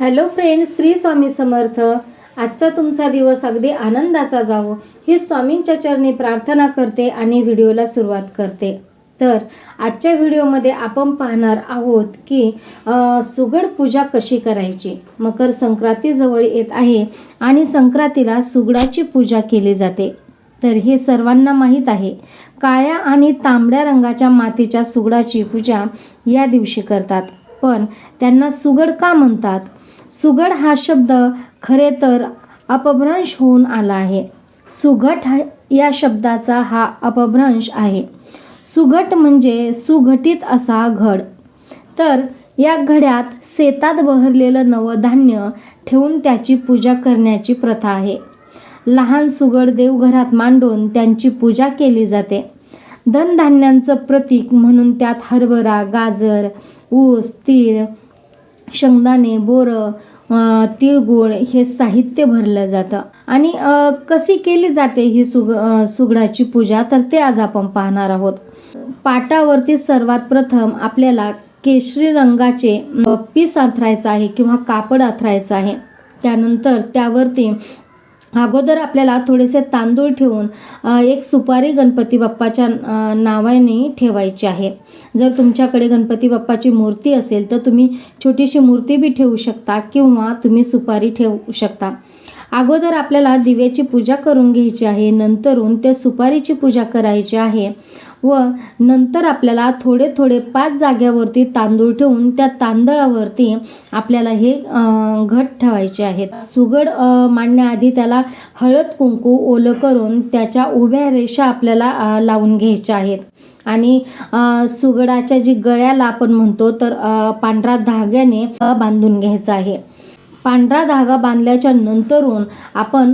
Hello friends Shri Swami Samarth. आजचा तुमचा दिवस अगदी आनंदाचा जावो. ही स्वामींच्या चरणी प्रार्थना करते आणि व्हिडिओला सुरुवात करते. तर आजच्या व्हिडिओमध्ये आपण पाहणार आहोत की सुगड पूजा कशी करायची? मकर संक्रांतीजवळ येत आहे आणि संक्रांतीला सुगडाची पूजा केली जाते. तर हे सर्वांना माहीत आहे. काळ्या आणि तांबड्या रंगाच्या मातीच्या सुगडाची पूजा या दिवशी करतात. पण त्यांना सुगड का म्हणतात? सुगड हा शब्द खरे तर अपभ्रंश होऊन आला आहे. सुगट हा या शब्दाचा हा अपभ्रंश आहे. सुगट म्हणजे सुघटित असा घड. तर या घड्यात शेतात बहरलेलं नवधान्य ठेवून त्याची पूजा करण्याची प्रथा आहे. लहान सुगड देवघरात मांडून त्यांची पूजा केली जाते. धनधान्यांचं प्रतीक म्हणून त्यात हरभरा गाजर ऊस तीळ शेंगदाणे बोरं तिळगुळ हे साहित्य भरलं जातं. आणि कशी केली जाते ही सुग सुगडाची पूजा? तर ते आज आपण पाहणार आहोत. पाटावरती सर्वात प्रथम आपल्याला केशरी रंगाचे पीस अथरायचं आहे किंवा कापड अथरायचं आहे. त्यानंतर त्यावरती अगोदर आपल्याला थोडेसे तांदूळ ठेवून एक सुपारी गणपती बाप्पाच्या नावाने ठेवायची आहे. जर तुमच्याकडे गणपती बाप्पाची मूर्ती असेल तर तुम्ही छोटीशी मूर्ती बी ठेवू शकता किंवा तुम्ही सुपारी ठेवू शकता. अगोदर आपल्याला दिव्याची पूजा करून घ्यायची आहे. नंतरून त्या सुपारीची पूजा करायची आहे. व नंतर आपल्याला थोडे थोडे पाच जाग्यावरती तांदूळ ठेवून त्या तांदळावरती आपल्याला हे घट ठेवायचे आहेत. सुगड मांडण्याआधी त्याला हळद कुंकू ओलं करून त्याच्या उभ्या रेषा आपल्याला लावून घ्यायच्या आहेत. आणि सुगडाच्या जी गळ्याला आपण म्हणतो तर पांढरा धाग्याने बांधून घ्यायचा आहे. पांढरा धागा बांधल्याच्या नंतरून आपण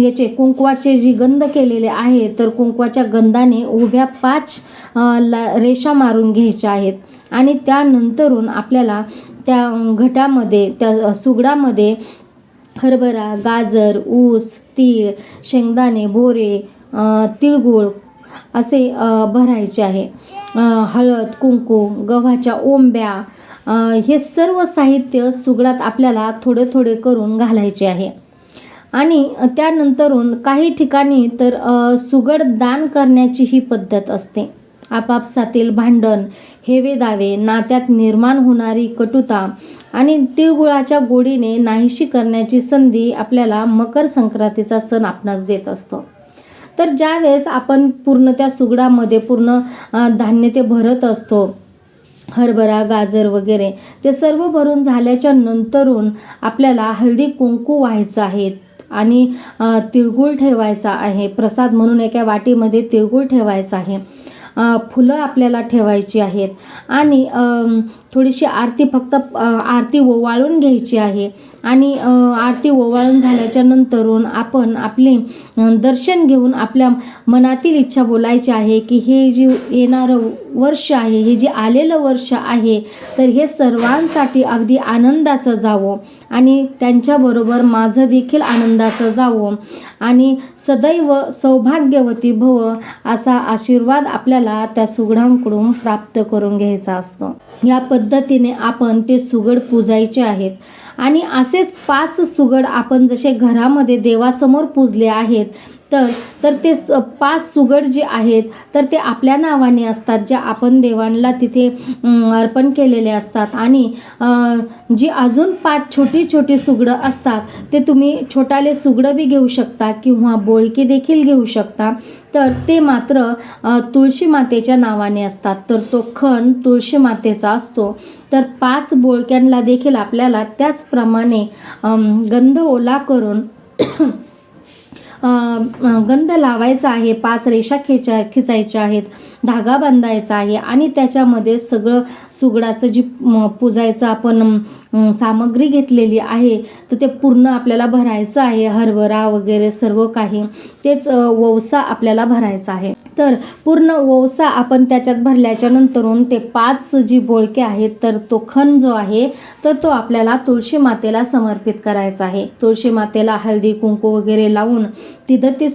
याचे कुंकवाचे जी गंध केलेले आहे तर कुंकवाच्या गंधाने उभ्या पाच ला रेषा मारून घ्यायच्या आहेत. आणि त्यानंतरून आपल्याला त्या घटामध्ये त्या सुगडामध्ये हरभरा गाजर ऊस तीळ शेंगदाणे बोरे तिळगुळ असे भरायचे आहे. हळद कुंकू गव्हाच्या ओंब्या हे सर्व साहित्य सुगडात आपल्याला थोडे थोडे करून घालायचे आहे. आणि त्यानंतरून काही ठिकाणी तर सुगड दान करण्याची ही पद्धत असते. आपापसातील भांडण हेवे दावे नात्यात निर्माण होणारी कटुता आणि तिळगुळाच्या गोडीने नाहीशी करण्याची संधी आपल्याला मकर संक्रांतीचा सण आपणास देत असतो. तर ज्यावेळेस आपण पूर्ण त्या सुगडामध्ये पूर्ण धान्य ते भरत असतो हरभरा गाजर वगैरे ते सर्व भरून झाल्याच्या नंतरून आपल्याला हळदी कुंकू व्हायचं आहे आणि तिळगूळ तिळगुळ ठेवायचा आहे. प्रसाद म्हणून एका वाटीमध्ये तिळगुळ ठेवायचा आहे. फुलं आपल्याला ठेवायची आहेत. आणि थोडीशी आरती फक्त आरती ओवाळून घ्यायची आहे. आणि आरती ओवाळून झाल्याच्या नंतरून आपण आपले दर्शन घेऊन आपल्या मनातील इच्छा बोलायची आहे की हे जे येणारं वर्ष आहे हे जे आलेलं वर्ष आहे तर हे सर्वांसाठी अगदी आनंदाचं जावं. आणि त्यांच्याबरोबर माझं देखील आनंदाचं जावं. आणि सदैव सौभाग्यवती भव असा आशीर्वाद आपल्याला त्या सुगडांकडून प्राप्त करून घ्यायचा असतो. या पद्धतीने आपण ते सुगड पूजायचे आहेत. आणि असेच पाच सुगड आपण जसे घरामध्ये देवासमोर पूजले आहेत तर तर ते स पाच सुगड जे आहेत तर ते आपल्या नावाने असतात जे आपण देवांना तिथे अर्पण केलेले असतात. आणि जी अजून पाच छोटी छोटी सुगडं असतात ते तुम्ही छोटाले सुगडं बी घेऊ शकता किंवा बोळकी देखील घेऊ शकता. तर ते मात्र तुळशी मातेच्या नावाने असतात. तर तो खण तुळशी मातेचा असतो. तर पाच बोळक्यांना देखील आपल्याला त्याचप्रमाणे गंध ओला करून गंध लावायचा आहे पाच रेषा खेचा खिचायच्या आहेत धागा बांधायचा आहे आणि त्याच्यामध्ये सगळं सुगडाचं जी पुजायचं आपण सामग्री घेतलेली आहे तर ते पूर्ण आपल्याला भरायचं आहे. हरभरा वगैरे सर्व काही तेच अ, ववसा आपल्याला भरायचा आहे. तर पूर्ण ववसा आपण त्याच्यात भरल्याच्या नंतरून ते पाच जी बोळके आहेत तर तो खण जो आहे तर तो आपल्याला तुळशी मातेला समर्पित करायचा आहे. तुळशी मातेला हळदी कुंकू वगैरे लावून तिथं ते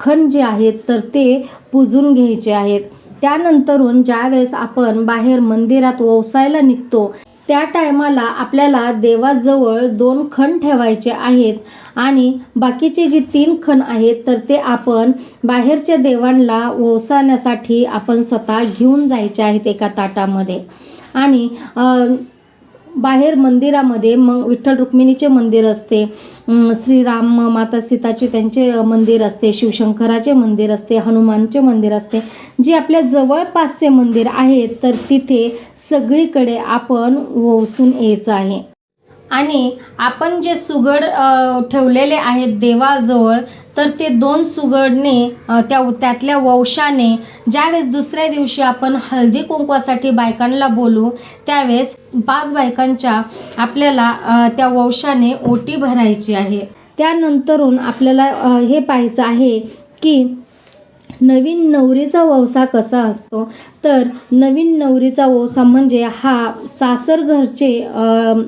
खण जे आहेत तर ते पूजून घ्यायचे आहेत. त्यानंतरून ज्यावेळेस आपण बाहेर मंदिरात ओवसायला निघतो त्या टायमाला आपल्याला देवाजवळ दोन खण ठेवायचे आहेत आणि बाकीचे जे तीन खण आहेत तर ते आपण बाहेरच्या देवांना ओसाण्यासाठी आपण स्वतः घेऊन जायचे आहेत एका ताटामध्ये. आणि बाहेर मंदिरामध्ये मग विठ्ठल रुक्मिणीचे मंदिर असते. श्रीराम माता सीताचे त्यांचे मंदिर असते. शिवशंकराचे मंदिर असते. हनुमानचे मंदिर असते. जे आपल्या जवळपासचे मंदिर आहेत तर तिथे सगळीकडे आपण वसून यायचं आहे. आणि आपण जे सुगड ठेवलेले आहेत देवाजवळ तर ते दोन सुगडने त्या त्यातल्या वंशाने ज्यावेळेस दुसऱ्या दिवशी आपण हळदी कुंकवासाठी बायकांना बोलू त्यावेळेस पाच बायकांच्या आपल्याला त्या वंशाने ओटी भरायची आहे. त्यानंतरून आपल्याला हे पाहायचं आहे की नवीन नवरीचा वसा कसा असतो? तर नवीन नवरीचा वसा म्हणजे हा सासरघरचे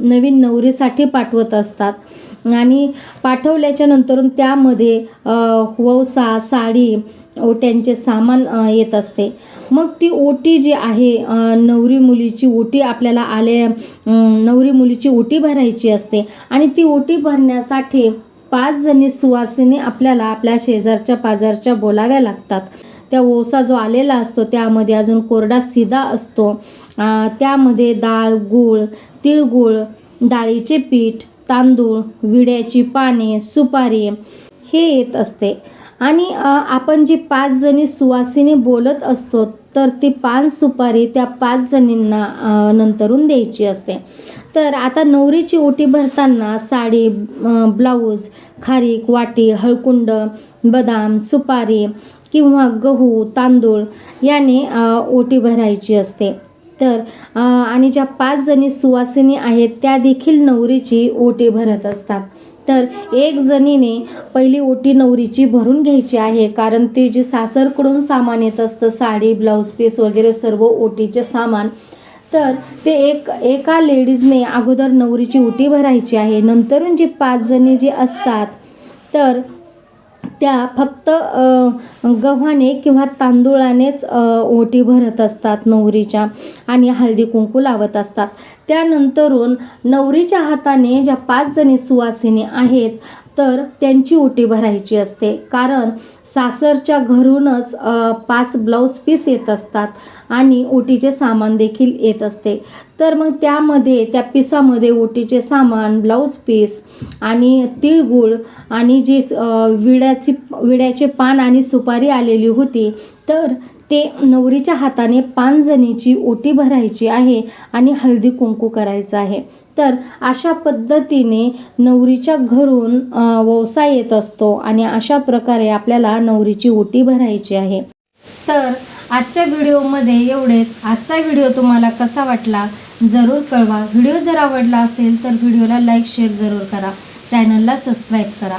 नवीन नवरीसाठी पाठवत असतात. आणि पाठवल्याच्या नंतरून त्यामध्ये अ, वौसा साडी ओट्यांचे सामान येत असते. मग ती ओटी जी आहे नवरी मुलीची ओटी आपल्याला आले नवरी मुलीची ओटी भरायची असते. आणि ती ओटी भरण्यासाठी पाच जणी सुवासिनी आपल्याला आपल्या शेजारच्या पाजारच्या बोलाव्या लागतात. त्या ओसा जो आलेला असतो त्यामध्ये अजून कोरडा सिदा असतो. त्यामध्ये डाळ गूळ तिळगुळ डाळीचे पीठ तांदूळ विड्याची पाने सुपारी हे येत असते. आणि आपण जी पाच जणी सुवासिनी बोलत असतो तर ती पान सुपारी त्या पाच जणींना नंतरून द्यायची असते. तर आता नवरीची ओटी भरताना साडी ब्लाऊज खारीक वाटी हळकुंड बदाम सुपारी किंवा गहू तांदूळ याने ओटी भरायची असते. तर आणि ज्या पाच जणी सुवासिनी आहेत त्या देखील नवरीची ओटी भरत असतात. तर एक जणीने पहिली ओटी नवरीची भरून घ्यायची आहे कारण ते जे सासरकडून सामान येत असतं साडी ब्लाऊज पीस वगैरे सर्व ओटीचे सामान तर ते एक एका लेडीजने अगोदर नवरीची ओटी भरायची आहे. नंतरून जे पाच जणी जे असतात तर त्या फक्त गव्हाने किंवा तांदूळानेच ओटी भरत असतात नवरीच्या आणि हळदी कुंकू लावत असतात. त्यानंतरून नवरीच्या हाताने ज्या पाच जणी सुवासिनी आहेत तर त्यांची ओटी भरायची असते. कारण सासरच्या घरूनच पाच ब्लाऊज पीस येत असतात आणि ओटीचे सामान देखील येत असते. तर मग त्यामध्ये त्या पिसामध्ये ओटीचे सामान ब्लाऊज पीस आणि तिळगुळ आणि जी विड्याची विड्याचे पान आणि सुपारी आलेली होती. तर ते नवरीच्या हाताने पानजणीची ओटी भरायची आहे आणि हळदी कुंकू करायचं आहे. तर अशा पद्धतीने नवरीच्या घरून व्यवसाय येत असतो आणि अशा प्रकारे आपल्याला नवरीची ओटी भरायची आहे. तर आजच्या व्हिडिओमध्ये एवढेच. आजचा व्हिडिओ तुम्हाला कसा वाटला जरूर कळवा. व्हिडिओ जर आवडला असेल तर व्हिडिओला लाईक शेअर जरूर करा. चॅनलला सबस्क्राईब करा.